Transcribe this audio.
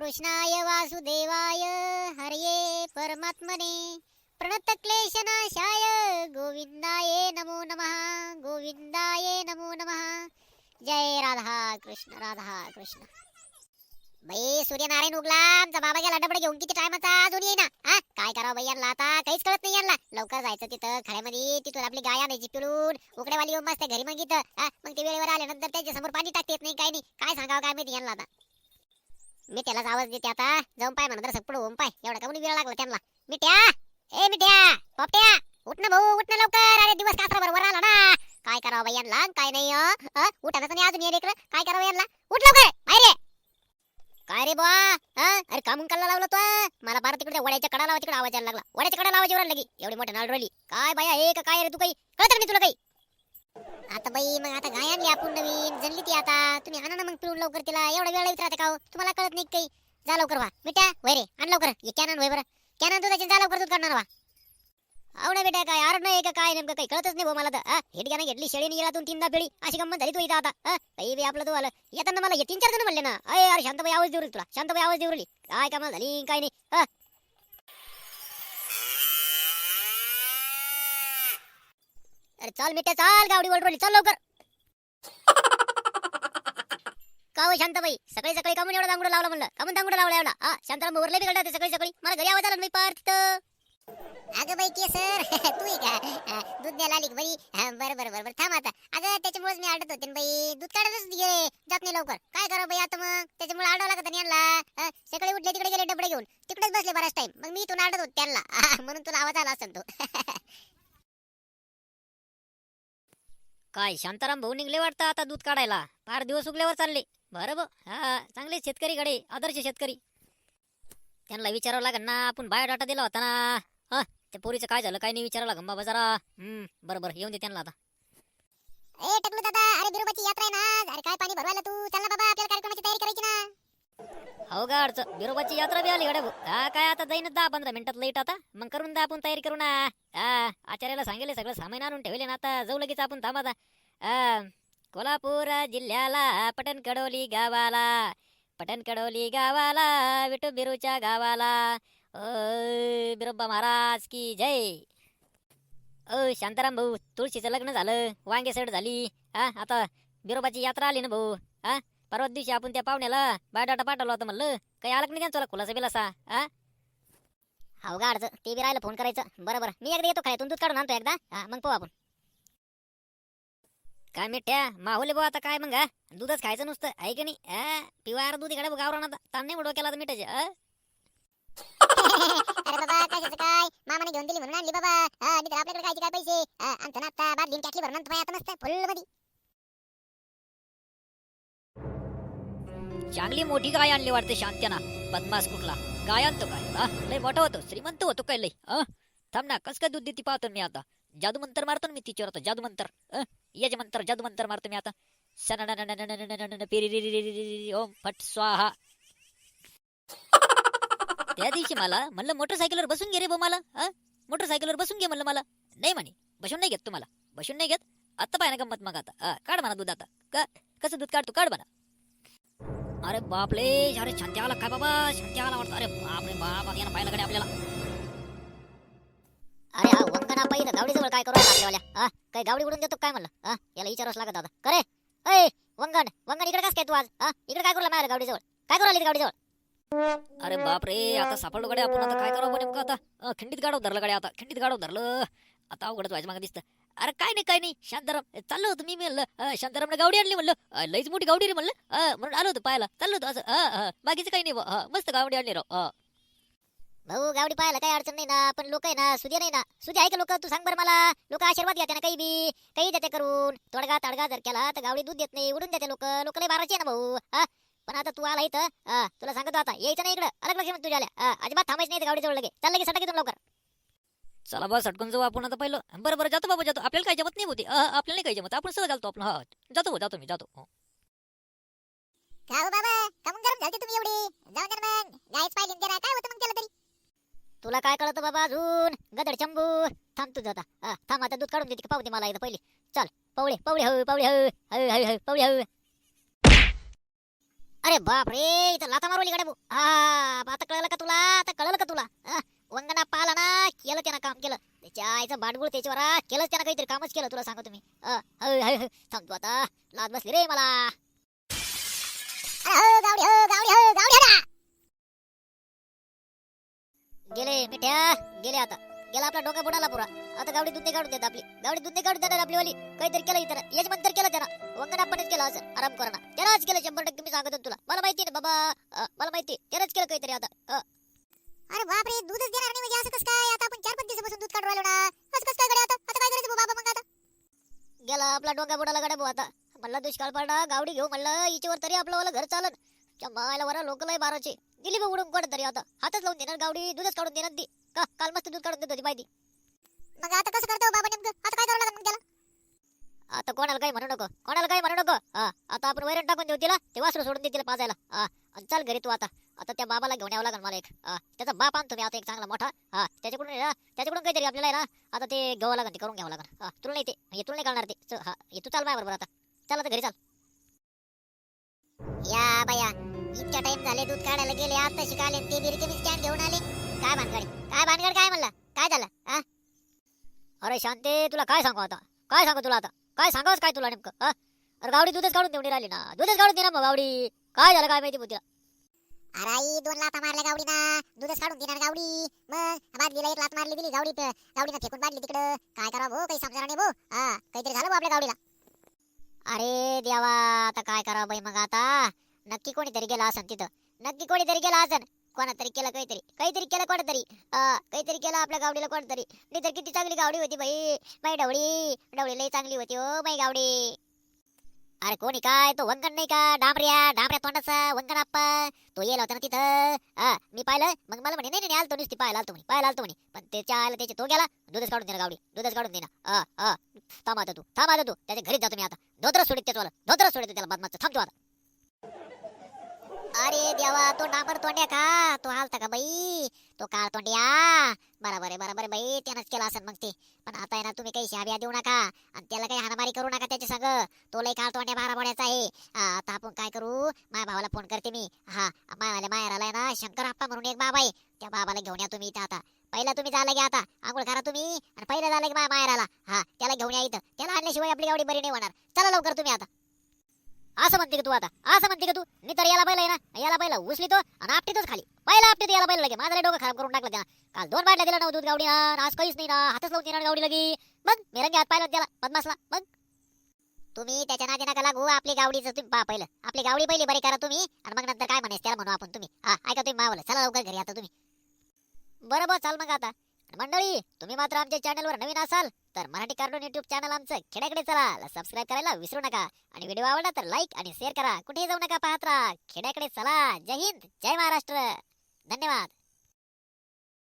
कृष्णाय वासुदेवाय हरये परमात्मने. प्रणतक्लेशनाशाय गोविंदाय नमो नमः गोविंदाय नमो नमः. जय राधा कृष्ण राधा कृष्ण. बाई सूर्यनारायण उगला आमचा बाबा गेला डबड घेऊन किती टायमाचा अजून येईना. हा? काय करावं बाई यांना आता? काहीच कळत नाही यांना. लवकर जायचं तिथं खड्यामध्ये. तिथून आपली गाय आणायची पिळून. उकडेवाली येऊन बसते घरी मग इथं. मग ते वेळेवर आल्यानंतर त्याच्यासमोर पाणी टाकता येत नाही काही नाही. काय सांगावं काय माहिती यांना आता? मी त्यालाच आवाज देते आता. जाऊन पाय म्हणा तर पुढे होऊन पाय. एवढा का वेळ लागला त्यांना? मिठ्या ए मिठ्या पोपट्या! उठ ना भाऊ उठ ना लवकर. अरे दिवस कासरा बरोबर आला ना? काय करावं बाई यांना? काय नाही उठायचं नाही अजून ये लेकरं? काय करावं यांना? उठ लवकर बाहेर काय रे बुवा अरे कामून काढला लावलं तो? मला बारा तिकडे वड्याच्या कडा लावा तिकडे आवाज यायला लागला. वड्याच्या कडा लावायची लगी एवढी मोठ्या नाळ रोली काय बाया हे का काय रे तू काही? कळत नाही तुला काही? आता बाई मग आता गाय आणली आपण नवीन. जणली ती आता. तुम्ही आणा ना मग पिळून लवकर तिला. एवढा वेळ येत राहता का हो? तुम्हाला कळत नाही काही? जा लवकर वा बेटा वय रे. आण लवकर. ये कॅनन वय बरं. कॅनन दुधाची जा लवकर दूध काढणार वा हो ना बेटा काय? आरड नाही का काय? नेमकं काही कळतच नाही भाऊ मला तर. हिटग्यानं घेतली शेळीने गेला तीनदा पिळी अशी गंमत झाली तू इथं आता. हा? काही बी आपलं तू आलं. येताना मला हे तीन चार जण म्हणले ना. अय अरे शांतबाई आवाज देऊ तुला. शांतबाई आवाज देऊ काय कामाला झाली? काय नाही. हा? अरे चाल मिठ्या चाल गावडी वळरोली चाल लवकर. का हो शांताबाई? सकाळी सकाळी कामून एवढा दांगुडा लावला म्हणलं? कामून दांगुडा लावला एवढा? हा शांताराम भरले बिघडला ते सकाळी सकाळी. मला घरी आवाज आला मी पार तिथं अगं बाई के सर तू आहे का? अं, दूध द्यायला आली का बाई? बरं बरं बरं बरं थांब आता. अगं त्याच्यामुळेच मी आडत होते ना बाई. दूध काढायलाच गे. जात नाही लवकर. काय करा बाई आता मग? त्याच्यामुळे आडावं लागत नाही यांना. अं, सकाळी उठले तिकडे गेले डबडे घेऊन. तिकडेच बसले बराच टाइम मग मी इथून आडत होते त्यांना. म्हणून तुला आवाज आला असेल तो. काय शांताराम भाऊ निघले वाटतं आता दूध काढायला? फार दिवस उगल्यावर चालले. बरं ब हा चांगले शेतकरी कडे आदर्श शेतकरी. त्यांना विचारावं लागेल ना आपण बायोडाटा दिला होता ना. हा त्या पोरीचं काय झालं काय नाही विचारावं लागेल बाबा जरा. हम्म बरं बरं येऊन दे त्यांना आता. ए टकलू दादा अरे बिरोबाची यात्रा आहे ना. अरे काय पाणी भरवायला तू? चल ना बाबा आपल्याला कार्यक्रमाची तयारी करायची ना. हो का अडचण? बिरोबाची यात्रा बी आली गड्या हा काय आता जाईन दहा पंधरा मिनिटात लेट आता. मग करून द्या आपण तयारी करू ना हा आचार्याला सांगेल सगळं सामान आणून ठेवले ना आता. जाऊ लगेच आपण थांबा आता. कोल्हापूर जिल्ह्याला पटण कडोली गावाला. पटण कडोली गावाला विठू बिरूच्या गावाला. ओ बिरोबा महाराज की जय. ओ शांताराम भाऊ तुळशीचं लग्न झालं. वांगे सड झाली. हा आता बिरोबाची यात्रा आली ना भाऊ. हा परवा दिवशी आपण त्या पाहुण्याला बायोडाटा पाठवला होता म्हणलं. काही आलं नाही त्यांचा खुलासा बिलासा हा? हो गाडचं ते बी राहिलं फोन करायचं. बरं बरं. मी एकदा येतो खायतून दूध काढून आणतो एकदा. हा, मग पाहू आपण. काय मिठ्या? माहुले भाऊ आता काय मग दूधच खायचं नुसतं आहे की नाही? हा? पिवार दूध इकडे गावरान आता. ताण नाही उडव केला मिठाचे अरे बाबा कशाचं काय? मामाने घेऊन दिली म्हणून आणली बाबा. हा नाही तर आपल्याकडे काय काय पैसे? आणतो ना आता बादलीन कॅटली भरून आणतो आता मस्त फुलमध्ये चांगली मोठी गाय आणली वाटते शांत्याना. बदमाश कुठला? गाय आणतो काय? लय मोठा होतो. श्रीमंत होतो काय लय? थांब ना कस काय दूध देते पाहतो मी आता? जादू मंत्र मारतो मी तिच्यावर आता जादू मंत्र. याच मंत्र जादू मंत्र मारतो मी आता. ओम फट स्वाहा त्या दिवशी मला म्हणलं मोटरसायकलवर बसून घे रे बो मला मोटरसायकलवर बसून घे म्हणलं मला नाही म्हणे बसून नाही घेत तुम्हाला बसून नाही घेत आता पाहिजे ना गंमत मग आता काढ म्हणा दूध आता का कसं दूध काढतो काढ म्हणा अरे बापले अरे शांती आला काय बाबा शांती आला वाटतं. अरे बापरे बाप आता यानं पाहिलं कडे आपल्याला. अरे हा वंगणा पाहिजे गावडी जवळ काय करू आपल्यावाल्या? हा? काय गावडी उडून देतो काय म्हणलं? हा? याला विचारावंच लागत आता करे अय वंगण वंगण इकडे कस काय तू आज? हा? इकडे काय करू लागला गावडी जवळ काय करू आली गावडी जवळ अरे बापरे आता सापडलो कडे आपण आता काय करावं नेमकं आता? खिंडीत गाडव धरलं कडे आता. खिंडीत गाडव धरलं. आता अवघडच व्हायचं मागे दिसतं. अरे काय नाही काय नाही. शांताराम चाललो होतो मी म्हणलं. शांतारामने गावडी आणली म्हणलं. लईच मोठी गावडी रे म्हणलं. म्हणून आलो होतो पाहायला. चाललो होतो असं. बाकीचं काही नाही मस्त गावडी आणली राव. भाऊ गावडी पाहायला काही अडचण नाही ना. पण लोक आहे ना सुद्या नाही ना. सुद्या आहे का लोक? तू सांग बरं मला. लोक आशीर्वाद घ्या ना काही बी. काही देते करून. तोडगा तडगा जर केला तर गावडी दूध देत नाही उडून देते लोक. लोक लय बाराचे ना भाऊ. पण आता तू आला इथं. तुला सांगतो आता. यायचं नाही इकडं. अलग लक्ष तुझ्या आल्या. अजिबात थांबायचं नाही गावडी जवळ लगे. चाल लगे सटक लवकर. चला बस सटकून जाऊ आपण आता पहिलं. बरं बरं जातो बाबा जातो. आपल्याला काही जमत नाही होती आपल्याला नाही काही जमत. आपण सहज चालतो आपलं. हा जातो जातो मी जातो. हो. का बाबा. कमून गरम झालते तुम्ही एवढी. जाऊ दे ना मग. गायच पाहिली ना त्याला काय होतं मग त्याला तरी? तुला काय कळतं बाबा अजून? गदड चंबू थांब तुझं आता. हा, थांब आता. दूध काढून देते का पाहू दे मला एकदा पहिली. चल. पवळे पवळे हो पवळे हो हळू हळू हळू पवळे हो अरे बाप रे इथं लाथा मारवली गाड्या भाऊ. हा आता कळलं का तुला? आता कळलं का तुला? वंगना पाला ना केलं त्यानं काम केलं. त्याच्या आईचं बाडगुळ त्याच्यावर हा, केलंच त्यानं काहीतरी कामच केलं तुला सांगतो तुम्ही थांबतो आता. लाज बसली रे मला. गेले मिठ्या. गेले आता. गेला आपला डोका बुडाला पुरा. आता गावडी दूध काढून देत आपली. गावडी दूध काढून देणार आपली वाली काहीतरी केलं इतर यजमान तर केलं त्यानं. वंगण आपणच केलं असं. आराम करणं. त्यालाच केलं शंभर टक्के. मी सांगतो तुला. मला माहिती ना बाबा. मला माहिती त्यानंच केलं काहीतरी आता. अरे बापरे दूधच देणार नाही म्हणजे असं कसं काय? आता आपण चार पाच दिवसापासून दूध काढून राहिलो ना. असं कसं काय गड्या आता? आता काय करायचं बाबा मग आता? गेला आपला डोंगा बुडाला गड्या भाऊ आता. म्हणलं दुष्काळ पडला गावडी घेऊ म्हणलं हिच्यावर तरी आपलं वाला घर चालन. त्या मायला वरा लोक लय बाराचे. दिली बघ उडून कोण तरी आता. हातच लावून देणार गावडी दूधच काढून देणार ती. का काल मस्त दूध काढून देत होती माहिती? मग आता कसं करतो बाबा नेमकं? आता काय करावं लागेल मग त्याला? आता कोणाला काही म्हणू नको. कोणाला काही म्हणू नको. हा आता आपण वैरण टाकून देऊ तिला ते वासरू सोडून दे तिला पाजायला. हा. चल घरी तू आता. आता त्या बाबाला घेऊन यावं लागेल मला एक. त्याचा बाप आणतो तुम्ही आता एक चांगला मोठा. हा त्याच्याकडून ना. त्याच्याकडून काहीतरी आपल्याला ना आता ते घ्यावं लागेल ते करून घ्यावं लागेल. हा तुला नाही ते तुला नाही करणार ते. हा तू चाल माझ्या बरोबर आता. चल आता घरी चाल. या बाया इतक्या टाइम झाले दूध काढायला गेले आता शिकाले ते बिरके मी स्टँड घेऊन आले. काय भानगड? काय भानगड काय म्हणला? काय झालं? हा? अरे शांते तुला काय सांगू आता? काय सांगू तुला आता? काय सांगावच काय तुला नेमकं? अरे गावडी दूधच काढून देऊन राहिली ना. दूधच काढून दे ना मग गावडी. काय झालं काय माहिती बुद्धिला अरे आई दोन लाता मारल्या गावडीना. दूधच काढून देणार गावडी. मग बादलीला एक लात मारली दिली गावडी गावडीनं फेकून बादली तिकडं. काय करा भाऊ काही समजणार नाही भाऊ. हा काहीतरी झालं भाऊ आपल्या गावडीला? अरे देवा आता काय करावं बाई मग आता? नक्की कोणीतरी गेला असन तिथं. नक्की कोणीतरी गेला असन. कोणातरी केलं काहीतरी. काहीतरी केलं कोणतरी. अं, काहीतरी केलं आपल्या गावडीला कोणतरी. नाही तर किती चांगली गावडी होती बाई. बाई डवळी डवळी लई चांगली होती हो बाई गावडी. अरे कोणी काय? तो वंगण नाही का? डांबऱ्या डांबऱ्या तोंडाचा वंगण आप्पा. तो येला होता ना तिथं. हा मी पाहिलं. मग मला म्हणे नाही नाही आलतो नुसती पाहायला आलतो म्हणे पाहायला आलतो म्हणे. पण त्याच्या आला त्याचे तो गेला. दूधच काढून देणार गावडी दूधच काढून देणार हा हा. थांब आता तू थांब आता तू. त्याच्या घरीच जातो मी आता. धोत्र सोडित त्याचं धोत्र सोडित त्याला बदमाचं थांबतो आता. अरे देवा तो डांबर तोंड्या का? तो हालता का बाई? तो काळ तोंड्या. बरोबर आहे बरोबर आहे बाई त्यानंच केला असेल मग ते. पण आता आहे ना तुम्ही काही शाबिया देऊ नका. आणि त्याला काही हाणामारी करू नका त्याच्या संग. तो लय काळ तोंड्या बारा बोड्याचा आहे. आता आपण काय करू? माझ्या भावाला फोन करते मी. हा मायाला माहेराला आहे ना शंकर आप्पा म्हणून एक बाबा आहे. त्या बाबाला घेऊन या तुम्ही इथं आता. पहिला तुम्ही झालं की आता. आंघोळ करा तुम्ही. आणि पहिला झालं की माझ्या माहेराला हा त्याला घेऊन या इथं. त्याला आणल्याशिवाय आपली गावडी बरी नाही होणार. चला लवकर तुम्ही आता. असं म्हणते का तू आता? असं म्हणते का तू? मी तर याला बैला ना. याला पहिला उचली तो आणि आपटीतच खाली. पहिला आपटी याला बैला लगे. माझा डोकं खराब करून टाकलं त्याला काल दोन बाटल्या दिला ना दूध गावडी. आज काहीच नाही ना. हातच लावून देणार गावडी लगी. मग मी रंगे हात पाहिला त्याला. बदमासला मग तुम्ही त्याच्या नादी नका लागू. आपली गावडीचं तुम्ही पा पहिलं. आपली गावडी पहिली बरी करा तुम्ही. आणि मग नंतर काय म्हणायचं त्याला म्हणू आपण तुम्ही. हा ऐका तुम्ही मावलं. चला लवकर घरी आता तुम्ही. बरोबर चाल मग आता. मंडळी तुम्ही मात्र आमच्या चॅनलवर नवीन असाल तर मराठी कार्टून युट्यूब चॅनल आमचं खेड्याकडे चला. सबस्क्राईब करायला विसरू नका. आणि व्हिडिओ आवडला तर लाईक आणि शेअर करा. कुठेही जाऊ नका पाहत राहा. खेड्याकडे चला. जय हिंद. जय महाराष्ट्र. धन्यवाद.